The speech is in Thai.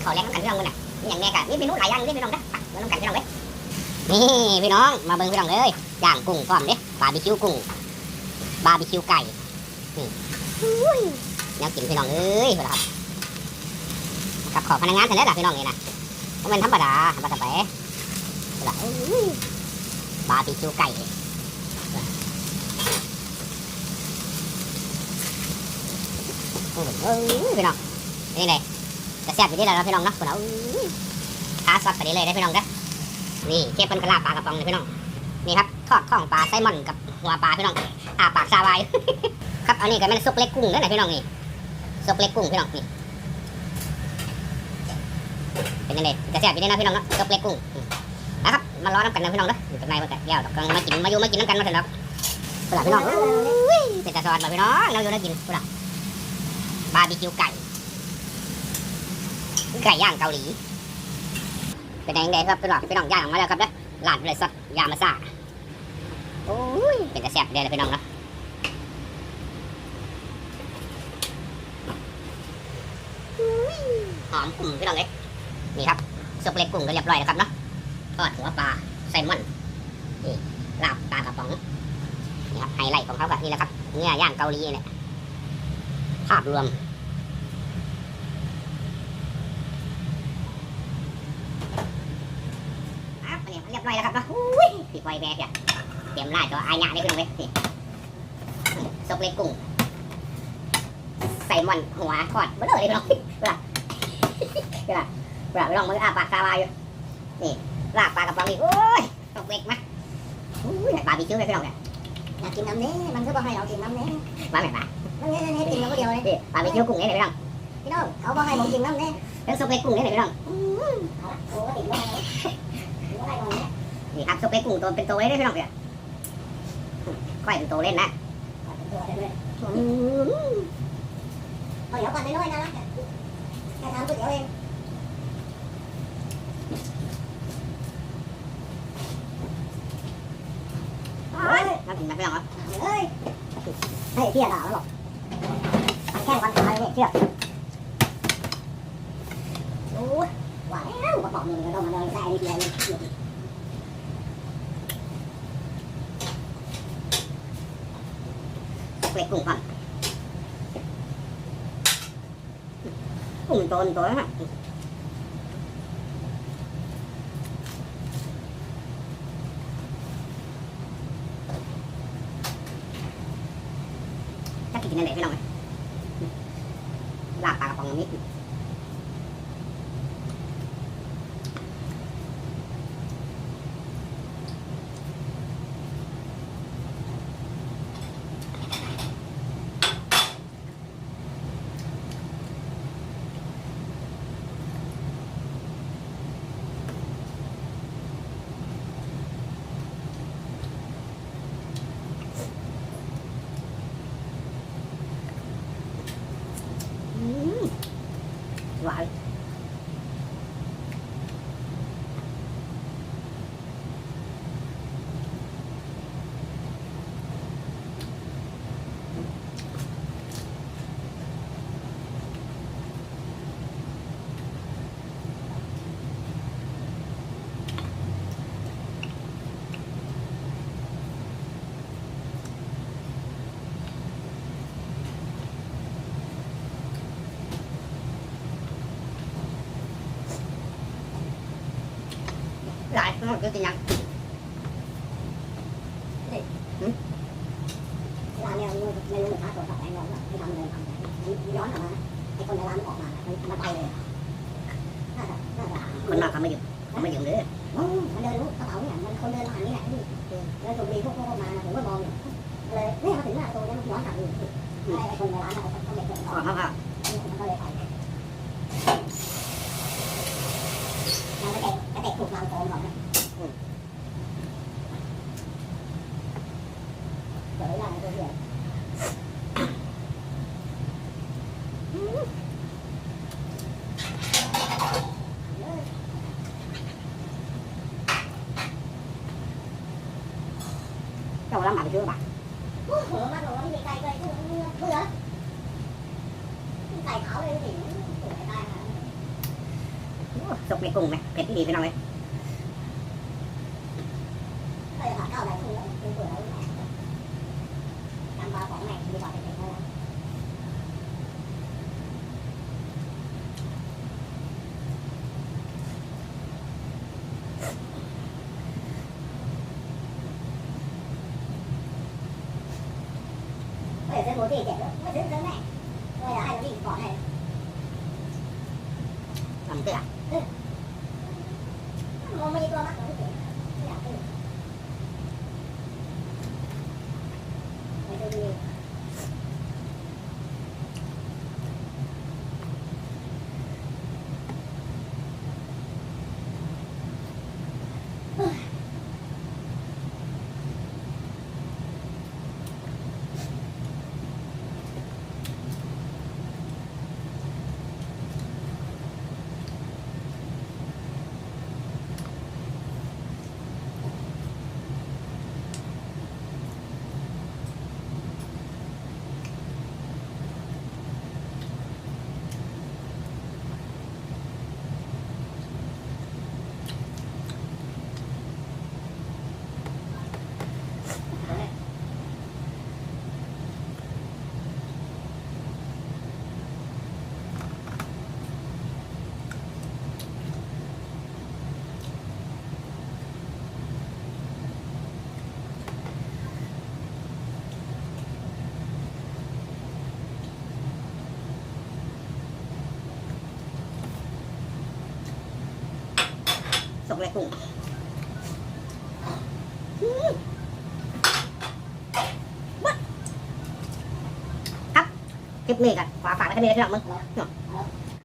เขาแรงน้ำกันพี่น้องมึงนะมีอย่างแน่กะนี่เมนูหลายอย่างนี่พี่น้องนะมาน้ำกันพี่น้องเลยนี่พี่น้องมาเบิ่งพี่น้องเลยย่างกุ้งพร้อมเด้บาร์บีคิวกุ้งบาร์บีคิวไก่นี่อุ้ยแนวกินพี่น้องเอ้ยครับกับขอพนักงานเสร็จแล้วล่ะพี่น้องนี่นะก็เป็นธรรมดาธรรมดาไปล่ะอุ้ยบาร์บีคิวไก่ โอ้โหเอ้ยพี่น้องนี่ไงจะแซ่บอยู่ที่แล้วพี่น้องเนาะคุณเอาท้าซอสไปเลยได้พี่น้องเด้อนี่เทียบเป็นกระลาปลากระป๋องเลยพี่น้องนี่ครับทอดข้องปลาไซมอนกับหัวปลาพี่น้องอาปากซาวายครับอันนี้ก็เป็นซุปเล็กกุ้งเด้อนะพี่น้องนี่ซุปเล็กกุ้งพี่น้องนี่เป็นยังไงจะแซ่บอยู่ที่นะพี่น้องเนาะซุปเล็กกุ้งนะครับมาล้อน้ำกันนะพี่น้องเด้ออยู่ข้างในมันก็เดี๋ยวดอกกำลังมากินมาอยู่มากินน้ำกันมาเถอะเนาะคุณล่ะพี่น้องเป็นตาซอนบ่พี่น้องเราอยู่ได้กินคุณล่ะ บาร์บีคิวไก่ ไก่ย่างเกาหลี เป็นยังไงครับพี่น้องพี่น้องย่างออกมาแล้วครับเด้อร้านเลยสดยามาซ่าโอ้ยเป็นกระแสบเด้อเลยพี่น้องเนาะหอมกลุ่มพี่น้องเอ้ยนี่ครับซุปเล็กกุ้งก็เรียบร้อยแล้วครับเนาะทอดหัวปลาไซมอนนี่ลาบปลากระป๋องนี่ครับไฮไลท์ของเขาแบบนี่แหละครับเนื้อย่างเกาหลีเนี่ยภาพรวม ครับอันนี้เรียบร้อยแล้วครับเนาะอุ้ยปิดไฟแบกเนี่ยเตรียมลาดตัวอายะได้ขึ้ นมาเว้ยนี่ซกเล็กกุ้งใส่หมอนหัวทอดเบลอเลยพี่น้องเวลาเวลาเวลาไปลองมืออาปากซาวายอยู่นี่ลาบปลากระป๋องอีกโอ้ยซกเล็กมากอุ้ยบาร์บีคิวเลยพี่น้องเนี่ยอยากกินน้ำเนี้มันก็บอกให้เรากินน้ำเนี้มาแบบมาน้ำเนี้ให้กินน้ำเดียวเลยนี่บาร์บีคิวกุ้งนี่เลยพี่น้องพี่น้องเขาบอกให้ผมกินน้ำเนี้แล้วซกเล็กกุ้งนี่เลยพี่น้องโอ้ติดว่าติดว่าอะไรตรง นี้นี่ครับซกเล็กกุ้งตัวเป็นตัวเลยพี่น้องเนี่ยก้อยเป็นตัวเล่นนะตัวเลยอืมเอาเดี๋ยวก่อนน้อยๆนะแค่ทำก๋วยเตี๋ยวเองน่ากินไหมพี่น้องครับเฮ้ยให้เที่ยด่าแล้วหรอกแค่วันตายเนี่ยเที่ยโอ้ยว่าแล้วประกอบมือก็ต้องมาเลยใส่นิดเดียวเกล็ด กุ้งก่อนกุ้งตัวตัวนะฮะถ้ากิน อะไรพี่น้องลาบปลากระป๋องนิ ดหวานหลายมันก็กินยังร้านเนี่ยไม่รู้เหมือนกันตัวตัดแตงร้อนไม่ทำเลยทำย้อนกลับมาไอ้คนในร้านออกมามันไปเลยน่าจะน่าจะคนนอกเขาไม่หยุดไม่หยุดเลยมันเดินรู้กระเป๋าเนี่ยมันคนเดินผ่านนี่แหละนี่เดินสูบบุหรี่พวกพวกมาผมก็มองอยู่เลยเนี่ยมาถึงหน้าตัวเนี่ยมันย้อนกลับอยู่ไอ้คนในร้านเขาเขาเด็กเด็กอ๋อเขา thầu lắm bạn chưa bạn sụp mày cùng mày, mày cái gì phải nói เฮ้ยเส้นโมตี้เจ็บแล้วไม่ถึงเส้นแม่เฮ้ยให้เราวิ่งก่อนให้ทำเตื้อมันไม่ตัวมัดเราไม่เจ็บ สองแรกุ้งครับคลิปนี้กันขวาฝากไว้ที่นี่พี่น้องมึง